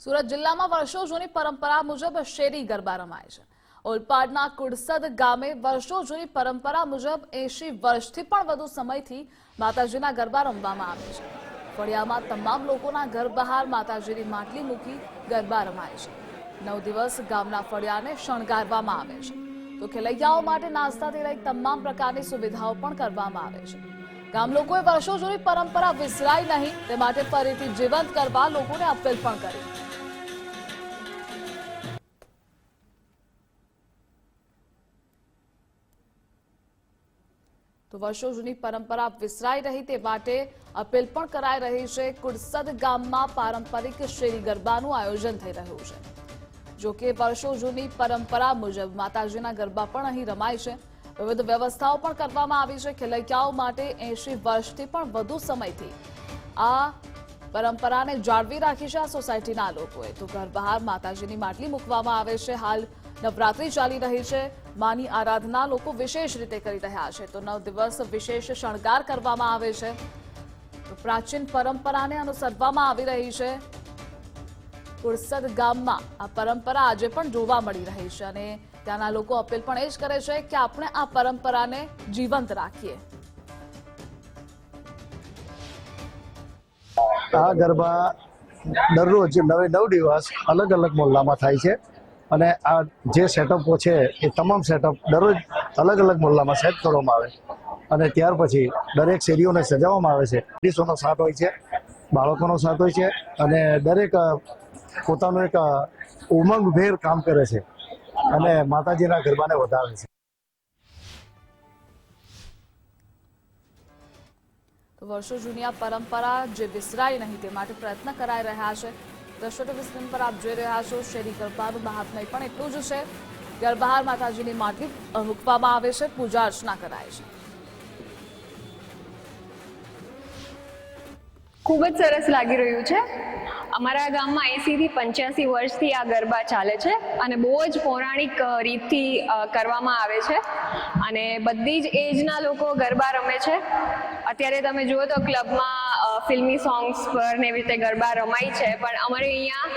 સુરત જિલ્લામાં વર્ષો જૂની પરંપરા મુજબ શેરી ગરબા રમાય છે. ઓલપાડના કુડસદ ગામે વર્ષો જૂની પરંપરા મુજબ એંશી વર્ષથી પણ વધુ સમયથી માતાજીના ગરબા રમવામાં આવે છે. ફળિયામાં તમામ લોકોના ઘર બહાર માતાજીની માટલી મૂકી ગરબા રમાય છે. નવ દિવસ ગામના ફળિયાને શણગારવામાં આવે છે. તો ખેલૈયાઓ માટે નાસ્તાથી લઈ તમામ પ્રકારની સુવિધાઓ પણ કરવામાં આવે છે. ગામ લોકોએ વર્ષો જૂની પરંપરા વિસરાય નહીં, તે માટે ફરીથી જીવંત કરવા લોકોને અપીલ પણ કરી. તો વર્ષો જૂની પરંપરા વિસરાઈ રહી તે માટે અપીલ પણ કરાઈ રહી છે. કુડસદ ગામમાં પારંપરિક શેરી ગરબાનું આયોજન થઈ રહ્યું છે. જોકે વર્ષો જૂની પરંપરા મુજબ માતાજીના ગરબા પણ અહીં રમાય છે. વિવિધ વ્યવસ્થાઓ પણ કરવામાં આવી છે. ખેલૈયાઓ માટે એંશી વર્ષથી પણ વધુ સમયથી આ પરંપરાને જાળવી રાખી છે આ સોસાયટીના લોકોએ. તો ઘર બહાર માતાજીની માટલી મૂકવામાં આવે છે. હાલ નવરાત્રી ચાલી રહી છે. માની આરાધના લોકો વિશેષ રીતે કરી રહ્યા છે. તો નવ દિવસ વિશેષ શણગાર કરવામાં આવે છે. પ્રાચીન પરંપરાને અનુસરવામાં આવી રહી છે. કુરસદ ગામમાં આ પરંપરા આજે પણ જોવા મળી રહી છે અને ત્યાંના લોકો અપીલ પણ એ જ કરે છે કે આપણે આ પરંપરાને જીવંત રાખીએ. આ ગરબા દરરોજ નવે નવ દિવસ અલગ અલગ મોલ્લામાં થાય છે. અને આ જે સેટઅપો છે, એ તમામ સેટઅપ દરરોજ અલગ અલગ મોહલ્લામાં સેટ કરવામાં આવે. અને ત્યાર પછી દરેક શેરીઓને સજાવવામાં આવે છે. લેડીઝોનો સાથ હોય છે, બાળકોનો સાથ હોય છે, અને દરેક પોતાનું એક ઉમંગભેર કામ કરે છે. અને માતાજીના ગરબાને વધારે છે. વર્ષો જૂની આ પરંપરા જે વિસરાય નહીં, તે માટે પ્રયત્ન કરાઈ રહ્યા છે. દ્રશ્યો ટીવી સ્ક્રીન પર આપ જોઈ રહ્યા છો શેરી ગરબાનું મહાત્મય પણ એટલું જ છે. ઘર માતાજીની માટલી મૂકવામાં આવે છે. પૂજા અર્ચના કરાય છે. ખૂબ જ સરસ લાગી રહ્યું છે. અમારા ગામમાં એંસી થી પંચ્યાસી વર્ષથી આ ગરબા ચાલે છે અને બહુ જ પૌરાણિક રીતથી કરવામાં આવે છે. અને બધી જ એજના લોકો ગરબા રમે છે. અત્યારે તમે જુઓ તો ક્લબમાં ફિલ્મી સોંગ્સ પર ને એવી રીતે ગરબા રમાય છે. પણ અમારે અહીંયા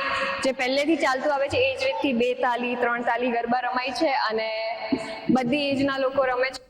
જે પહેલેથી ચાલતું આવે છે એ જ રીતથી બે તાલી ત્રણ તાલી ગરબા રમાય છે અને બધી એજના લોકો રમે છે.